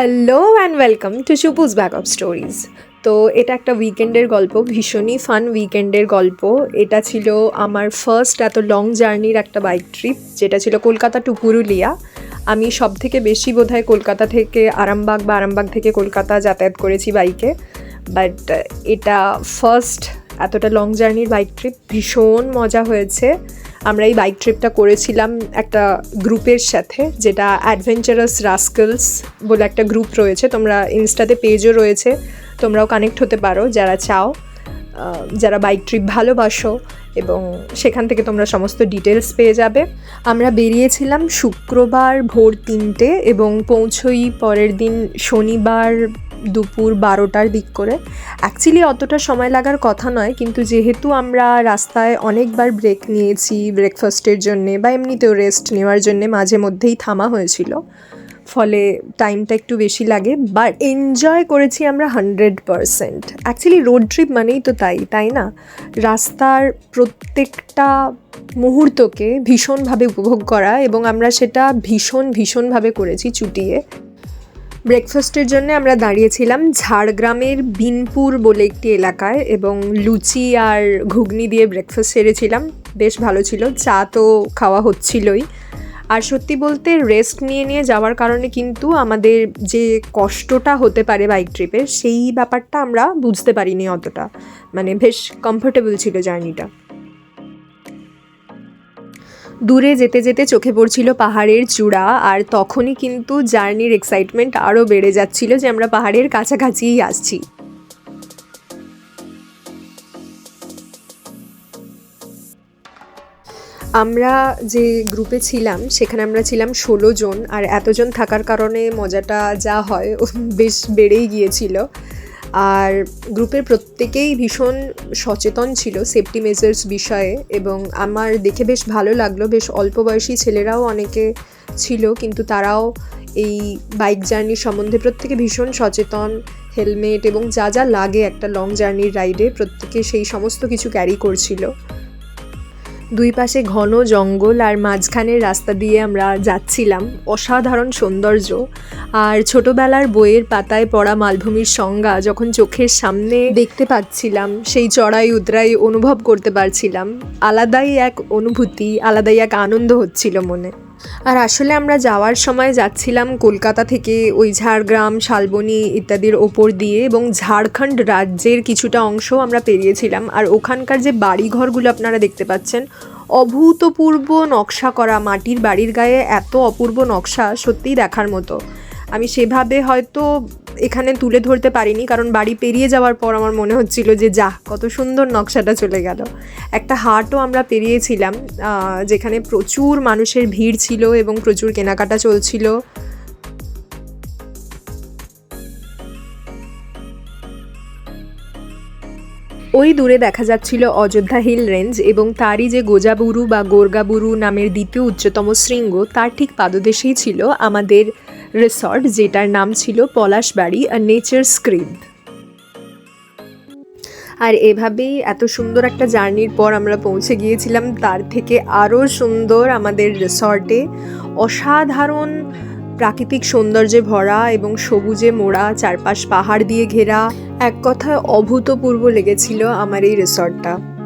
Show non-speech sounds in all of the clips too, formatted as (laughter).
Hello and welcome to shupus back of stories তো এটা একটা উইকেন্ডের গল্প, ভীষণই ফান উইকেন্ডের গল্প। এটা ছিল আমার ফার্স্ট এত লং জার্নির একটা বাইক ট্রিপ যেটা ছিল কলকাতা টু পুরুলিয়া। আমি সব থেকে বেশি বোধহয় কলকাতা থেকে আরামবাগ বা আরামবাগ থেকে কলকাতা যাতায়াত করেছি বাইকে বাট এটা ফার্স্ট এতটা লং জার্নির বাইক ট্রিপ ভীষণ মজা হয়েছে। আমরা এই বাইক ট্রিপটা করেছিলাম একটা গ্রুপের সাথে, যেটা অ্যাডভেঞ্চারাস রাস্কেলস বলে একটা গ্রুপ রয়েছে। তোমরা ইনস্টাতে পেজও রয়েছে, তোমরাও কানেক্ট হতে পারো, যারা চাও যারা বাইক ট্রিপ ভালোবাসো, এবং সেখান থেকে তোমরা সমস্ত ডিটেলস পেয়ে যাবে। আমরা বেরিয়েছিলাম শুক্রবার ভোর তিনটে, এবং পৌঁছই পরের দিন শনিবার দুপুর বারোটার দিক করে। অ্যাকচুয়ালি অতটা সময় লাগার কথা নয়, কিন্তু যেহেতু আমরা রাস্তায় অনেকবার ব্রেক নিয়েছি ব্রেকফাস্টের জন্যে বা এমনিতেও রেস্ট নেওয়ার জন্যে মাঝে মধ্যেই থামা হয়েছিল, ফলে টাইমটা একটু বেশি লাগে বাট এনজয় করেছি আমরা hundred percent actually road trip মানেই তো তাই তাই না? রাস্তার প্রত্যেকটা মুহূর্তকে ভীষণভাবে উপভোগ করা এবং আমরা সেটা ভীষণ ভীষণভাবে করেছি চুটিয়ে। ব্রেকফাস্টের জন্য আমরা দাঁড়িয়েছিলাম ঝাড়গ্রামের বিনপুর বলে একটি এলাকায় এবং লুচি আর ঘুগনি দিয়ে ব্রেকফাস্ট সেরেছিলাম। বেশ ভালো ছিল, চা তো খাওয়া হচ্ছিলই। আর সত্যি বলতে রেস্ট নিয়ে নিয়ে যাওয়ার কারণে কিন্তু আমাদের যে কষ্টটা হতে পারে বাইক ট্রিপের সেই ব্যাপারটা আমরা বুঝতে পারিনি অতটা। মানে বেশ কমফোর্টেবল ছিল জার্নিটা দূরে যেতে যেতে চোখে পড়ছিল পাহাড়ের চূড়া আর তখনই কিন্তু জার্নির এক্সাইটমেন্ট আরও বেড়ে যাচ্ছিল যে আমরা পাহাড়ের কাছাকাছিই আসছি। আমরা যে গ্রুপে ছিলাম, সেখানে আমরা ছিলাম ষোলো জন আর এতজন থাকার কারণে মজাটা যা হয়, (laughs) বেশ বেড়েই গিয়েছিল। আর গ্রুপের প্রত্যেকেই ভীষণ সচেতন ছিল সেফটি মেজার্স বিষয়ে এবং আমার দেখে বেশ ভালো লাগল। বেশ অল্প বয়সী ছেলেরাও অনেকে ছিল, কিন্তু তারাও এই বাইক জার্নির সম্বন্ধে প্রত্যেকে ভীষণ সচেতন হেলমেট এবং যা যা লাগে একটা লং জার্নির রাইডে প্রত্যেকে সেই সমস্ত কিছু ক্যারি করছিল। দুই পাশে ঘন জঙ্গল আর মাঝখানের রাস্তা দিয়ে আমরা যাচ্ছিলাম। অসাধারণ সৌন্দর্য। আর ছোটবেলার বইয়ের পাতায় পড়া মালভূমির সংজ্ঞা যখন চোখের সামনে দেখতে পাচ্ছিলাম, সেই চড়াই উতরাই অনুভব করতে পারছিলাম। আলাদাই এক অনুভূতি, আলাদাই এক আনন্দ হচ্ছিল মনে। আর আসলে আমরা যাওয়ার সময় যাচ্ছিলাম কলকাতা থেকে ওই ঝাড়গ্রাম, শালবনি ইত্যাদির ওপর দিয়ে এবং ঝাড়খণ্ড রাজ্যের কিছুটা অংশ আমরা পেরিয়েছিলাম। আর ওখানকার যে বাড়িঘরগুলো আপনারা দেখতে পাচ্ছেন, অভূতপূর্ব নকশা করা মাটির বাড়ির গায়ে এত অপূর্ব নকশা সত্যিই দেখার মতো। আমি সেভাবে হয়তো এখানে তুলে ধরতে পারিনি, কারণ বাড়ি পেরিয়ে যাওয়ার পর আমার মনে হচ্ছিল যে, যাহ, কত সুন্দর নকশাটা চলে গেল। একটা হাটও আমরা পেরিয়েছিলাম যেখানে প্রচুর মানুষের ভিড় ছিল এবং প্রচুর কেনাকাটা চলছিল। ওই দূরে দেখা যাচ্ছিল অযোধ্যা হিল রেঞ্জ এবং তারই যে গোজাবুরু বা গোরগাবুরু নামের দ্বিতীয় উচ্চতম শৃঙ্গ, তার ঠিক পাদদেশেই ছিল আমাদের রিসর্ট, যেটার নাম ছিল পলাশবাড়ি আর নেচার স্ক্রিব আর এভাবেই এত সুন্দর একটা জার্নির পর আমরা পৌঁছে গিয়েছিলাম। তার থেকে আরও সুন্দর আমাদের রিসর্টে অসাধারণ প্রাকৃতিক সৌন্দর্যে ভরা এবং সবুজে মোড়া, চারপাশ পাহাড় দিয়ে ঘেরা। এক কথায় অভূতপূর্ব লেগেছিল আমার এই রিসর্টটা।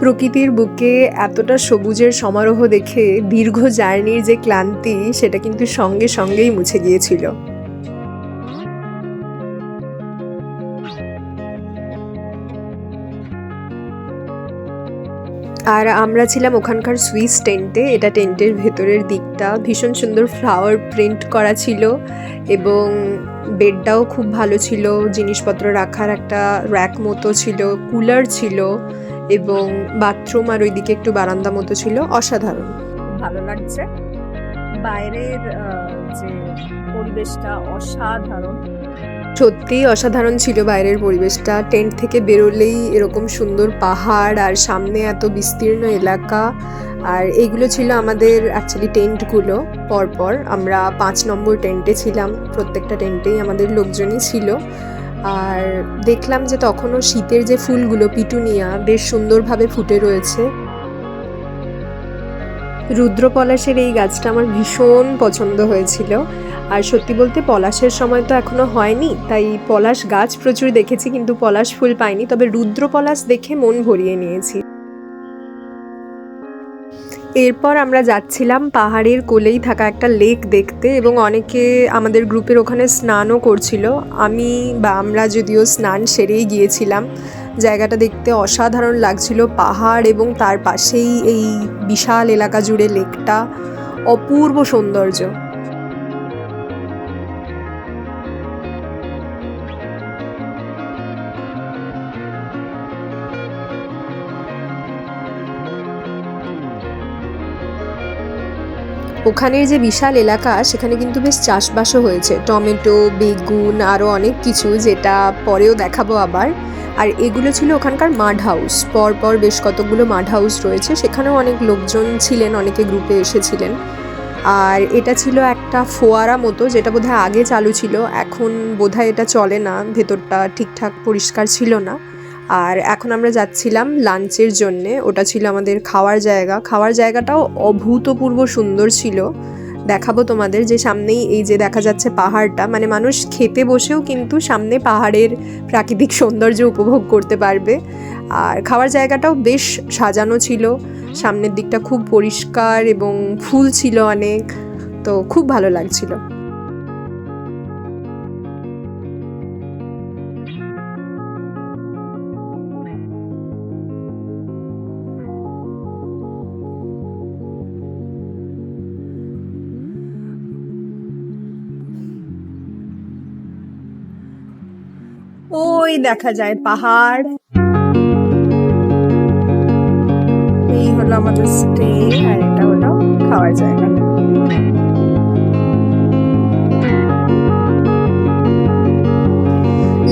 প্রকৃতির বুকে এতটা সবুজের সমারোহ দেখে দীর্ঘ জার্নির যে ক্লান্তি, সেটা কিন্তু সঙ্গে সঙ্গেই মুছে গিয়েছিল। আর আমরা ছিলাম ওখানকার সুইস টেন্টে, এটা টেন্টের ভেতরের দিকটা। ভীষণ সুন্দর ফ্লাওয়ার প্রিন্ট করা ছিল এবং বেডটাও খুব ভালো ছিল। জিনিসপত্র রাখার একটা র্যাক মতো ছিল কুলার ছিল। এবং বাথরুম আর ওইদিকে একটু বারান্দা মতো ছিল অসাধারণ। ভালো লাগছে। বাইরের যে পরিবেশটা অসাধারণ। সত্যিই অসাধারণ ছিল বাইরের পরিবেশটা। টেন্ট থেকে বেরোলেই এরকম সুন্দর পাহাড় আর সামনে এত বিস্তীর্ণ এলাকা। আর এইগুলো ছিল আমাদের অ্যাকচুয়ালি টেন্টগুলো। পরপর আমরা পাঁচ নম্বর টেন্টে ছিলাম। প্রত্যেকটা টেন্টেই আমাদের লোকজনই ছিল। আর দেখলাম যে তখনও শীতের যে ফুলগুলো পিটুনিয়া বেশ সুন্দরভাবে ফুটে রয়েছে। রুদ্রপলাশের এই গাছটা আমার ভীষণ পছন্দ হয়েছিল। আর সত্যি বলতে পলাশের সময় তো এখনও হয়নি, তাই পলাশ গাছ প্রচুর দেখেছি, কিন্তু পলাশ ফুল পাইনি। তবে রুদ্রপলাশ দেখে মন ভরিয়ে নিয়েছি। এরপর আমরা যাচ্ছিলাম পাহাড়ের কোলেই থাকা একটা লেক দেখতে এবং অনেকে আমাদের গ্রুপের ওখানে স্নানও করছিল। আমি বা আমরা যদিও স্নান সেরেই গিয়েছিলাম। জায়গাটা দেখতে অসাধারণ লাগছিল। পাহাড় এবং তার পাশেই এই বিশাল এলাকা জুড়ে লেকটা অপূর্ব সৌন্দর্য। ওখানের যে বিশাল এলাকা, সেখানে কিন্তু বেশ চাষবাসও হয়েছে। টমেটো, বেগুন আরও অনেক কিছু যেটা পরেও দেখাবো আবার। আর এগুলো ছিল ওখানকার মাড হাউস। পরপর বেশ কতগুলো মাড হাউস রয়েছে। সেখানেও অনেক লোকজন ছিলেন, অনেকে গ্রুপে এসেছিলেন। আর এটা ছিল একটা ফোয়ারা মতো, যেটা বোধহয় আগে চালু ছিল। এখন বোধহয় এটা চলে না। ভেতরটা ঠিকঠাক পরিষ্কার ছিল না। আর এখন আমরা যাচ্ছিলাম লাঞ্চের জন্যে। ওটা ছিল আমাদের খাওয়ার জায়গা। খাওয়ার জায়গাটাও অভূতপূর্ব সুন্দর ছিল। দেখাবো তোমাদের যে সামনেই এই যে দেখা যাচ্ছে পাহাড়টা। মানে মানুষ খেতে বসেও কিন্তু সামনে পাহাড়ের প্রাকৃতিক সৌন্দর্য উপভোগ করতে পারবে। আর খাওয়ার জায়গাটাও বেশ সাজানো ছিল। সামনের দিকটা খুব পরিষ্কার এবং ফুল ছিল অনেক। তো খুব ভালো লাগছিল। ওই দেখা যায়, পাহাড়। এই হলো আমাদের স্টে আর এটা হলো খাওয়ার জায়গা।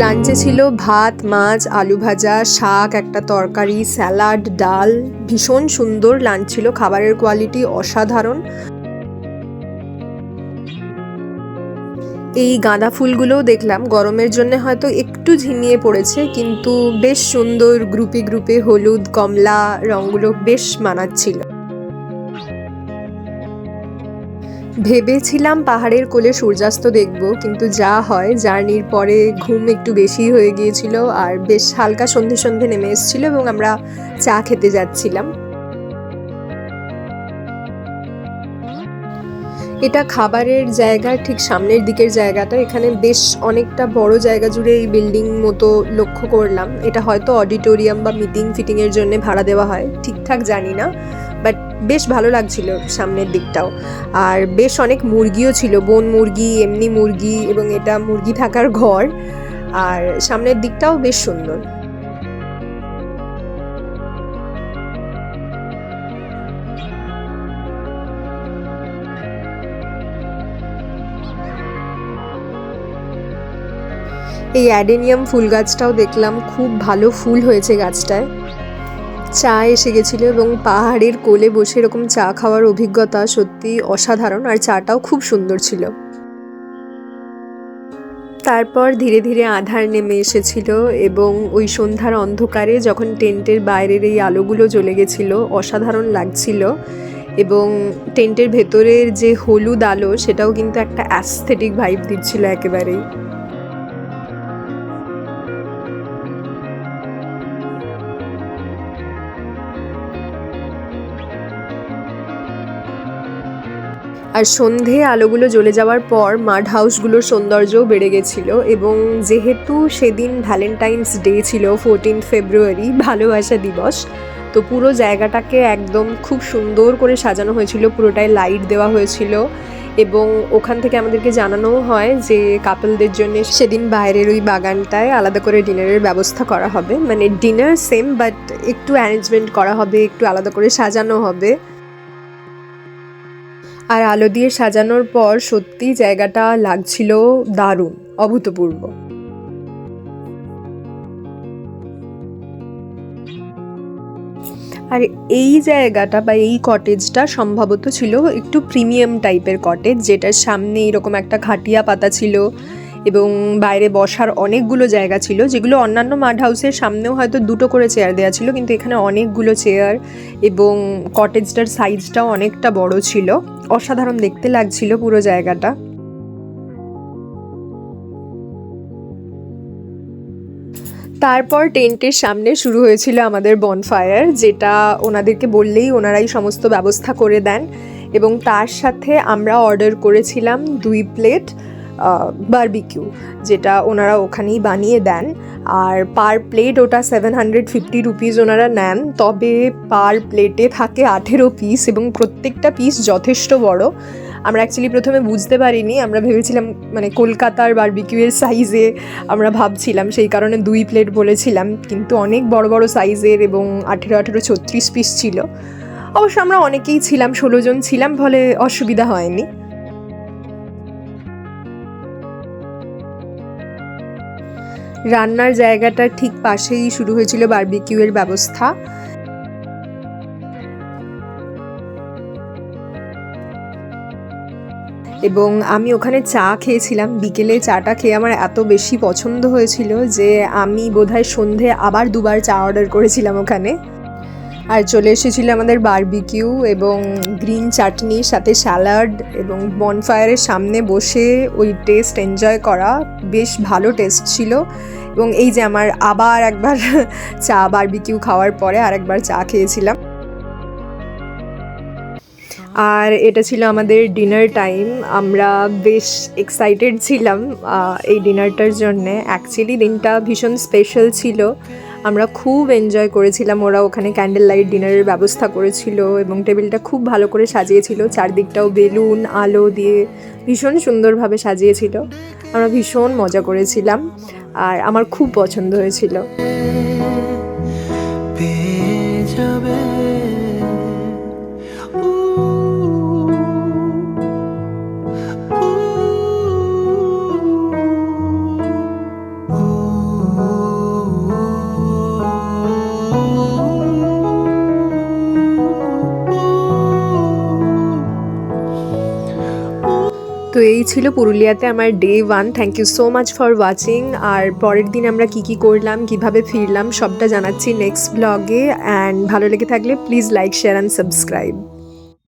লাঞ্চে ছিল ভাত, মাছ, আলু ভাজা, শাক, একটা তরকারি স্যালাড ডাল। ভীষণ সুন্দর লাঞ্চ ছিল, খাবারের কোয়ালিটি অসাধারণ। এই গাঁদা ফুলগুলোও দেখলাম। গরমের জন্য হয়তো একটু ঝিমিয়ে পড়েছে, কিন্তু বেশ সুন্দর গ্রুপে গ্রুপে হলুদ, কমলা রঙগুলো বেশ মানাচ্ছিল। ভেবেছিলাম পাহাড়ের কোলে সূর্যাস্ত দেখব, কিন্তু যা হয়, জার্নির পরে ঘুম একটু বেশি হয়ে গিয়েছিল আর বেশ হালকা সন্ধে সন্ধে নেমে এসেছিল এবং আমরা চা খেতে যাচ্ছিলাম। এটা খাবারের জায়গার ঠিক সামনের দিকের জায়গাটা। এখানে বেশ অনেকটা বড় জায়গা জুড়ে এই বিল্ডিং মতো লক্ষ্য করলাম। এটা হয়তো অডিটোরিয়াম বা মিটিং ফিটিং এর জন্য ভাড়া দেওয়া হয়, ঠিকঠাক জানি না। বাট বেশ ভালো লাগছিল সামনের দিকটাও। আর বেশ অনেক মুরগিও ছিল, বন মুরগি, এমনি মুরগি এবং এটা মুরগি থাকার ঘর। আর সামনের দিকটাও বেশ সুন্দর। এই অ্যাডেনিয়াম ফুল গাছটাও দেখলাম খুব ভালো ফুল হয়েছে গাছটায়। চা এসে গেছিল এবং পাহাড়ের কোলে বসে এরকম চা খাওয়ার অভিজ্ঞতা সত্যি অসাধারণ আর চাটাও খুব সুন্দর ছিল। তারপর ধীরে ধীরে আধার নেমে এসেছিল এবং ওই সন্ধ্যার অন্ধকারে যখন টেন্টের বাইরের এই আলোগুলো জ্বলে গেছিল, অসাধারণ লাগছিল এবং টেন্টের ভেতরের যে হলুদ আলো সেটাও কিন্তু একটা অ্যাস্থেটিক ভাইব দিচ্ছিল একেবারেই। আর সন্ধে আলোগুলো জ্বলে যাওয়ার পর মাড হাউসগুলোর সৌন্দর্যও বেড়ে গেছিল এবং যেহেতু সেদিন ভ্যালেন্টাইন্স ডে ছিল ফোরটিন ফেব্রুয়ারি ভালোবাসা দিবস, তো পুরো জায়গাটাকে একদম খুব সুন্দর করে সাজানো হয়েছিল, পুরোটাই লাইট দেওয়া হয়েছিল এবং ওখান থেকে আমাদেরকে জানানোও হয় যে কাপলদের জন্য সেদিন বাইরের ওই বাগানটায় আলাদা করে ডিনারের ব্যবস্থা করা হবে। মানে ডিনার সেম বাট একটু অ্যারেঞ্জমেন্ট করা হবে, একটু আলাদা করে সাজানো হবে। আর আলো দিয়ে সাজানোর পর সত্যি জায়গাটা লাগছিল দারুণ, অভূতপূর্ব। আর এই জায়গাটা বা এই কটেজটা সম্ভবত ছিল একটু প্রিমিয়াম টাইপের কটেজ যেটার সামনে এরকম একটা খাটিয়া পাতা ছিল এবং বাইরে বসার অনেকগুলো জায়গা ছিল, যেগুলো অন্যান্য মাড হাউসের সামনেও হয়তো দুটো করে চেয়ার দেওয়া ছিল, কিন্তু এখানে অনেকগুলো চেয়ার এবং কটেজটার সাইজটাও অনেকটা বড় ছিল। অসাধারণ দেখতে লাগছিল পুরো জায়গাটা। তারপর টেন্টের সামনে শুরু হয়েছিল আমাদের বনফায়ার যেটা ওনাদেরকে বললেই ওনারাই সমস্ত ব্যবস্থা করে দেন এবং তার সাথে আমরা অর্ডার করেছিলাম দুই প্লেট বারবিকিউ যেটা ওনারা ওখানেই বানিয়ে দেন। আর পার প্লেট ওটা সেভেন হান্ড্রেড ফিফটি রুপিস ওনারা নেন। তবে পার প্লেটে থাকে আঠেরো পিস এবং প্রত্যেকটা পিস যথেষ্ট বড়। আমরা অ্যাকচুয়ালি প্রথমে বুঝতে পারিনি, আমরা ভেবেছিলাম মানে কলকাতার বারবিকিউয়ের সাইজে আমরা ভাবছিলাম, সেই কারণে দুই প্লেট বলেছিলাম। কিন্তু অনেক বড় বড় সাইজের এবং আঠেরো আঠেরো, ছত্রিশ পিস ছিল। অবশ্য আমরা অনেকেই ছিলাম, ষোলো জন ছিলাম ফলে অসুবিধা হয়নি। রান্নার জায়গাটার ঠিক পাশেই শুরু হয়েছিল বারবিকিউয়ের ব্যবস্থা। এবং আমি ওখানে চা খেয়েছিলাম। বিকেলে চাটা খেয়ে আমার এত বেশি পছন্দ হয়েছিল যে আমি বোধহয় সন্ধে আবার দুবার চা অর্ডার করেছিলাম ওখানে। আর চলে এসেছিল আমাদের বারবিকিউ এবং গ্রিন চাটনির সাথে স্যালাড এবং বনফায়ারের সামনে বসে ওই টেস্ট এনজয় করা বেশ ভালো টেস্ট ছিল। এবং এই যে আমার আবার একবার (laughs) চা বারবিকিউ খাওয়ার পরে আরেকবার চা খেয়েছিলাম। আর এটা ছিল আমাদের ডিনার টাইম আমরা বেশ এক্সাইটেড ছিলাম এই ডিনারটার জন্যে। অ্যাকচুয়ালি দিনটা ভীষণ স্পেশাল ছিল। আমরা খুব এনজয় করেছিলাম। ওরা ওখানে ক্যান্ডেল লাইট ডিনারের ব্যবস্থা করেছিল এবং টেবিলটা খুব ভালো করে সাজিয়েছিল। চারদিকটাও বেলুন, আলো দিয়ে ভীষণ সুন্দরভাবে সাজিয়েছিল। আমরা ভীষণ মজা করেছিলাম আর আমার খুব পছন্দ হয়েছিল। যাবে। তো এই ছিল পুরুলিয়াতে আমার day one thank you so much for watching আর পরের দিন আমরা কি কি করলাম, কীভাবে ফিরলাম, সবটা জানাচ্ছি নেক্সট ব্লগে অ্যান্ড ভালো লেগে থাকলে please like share and subscribe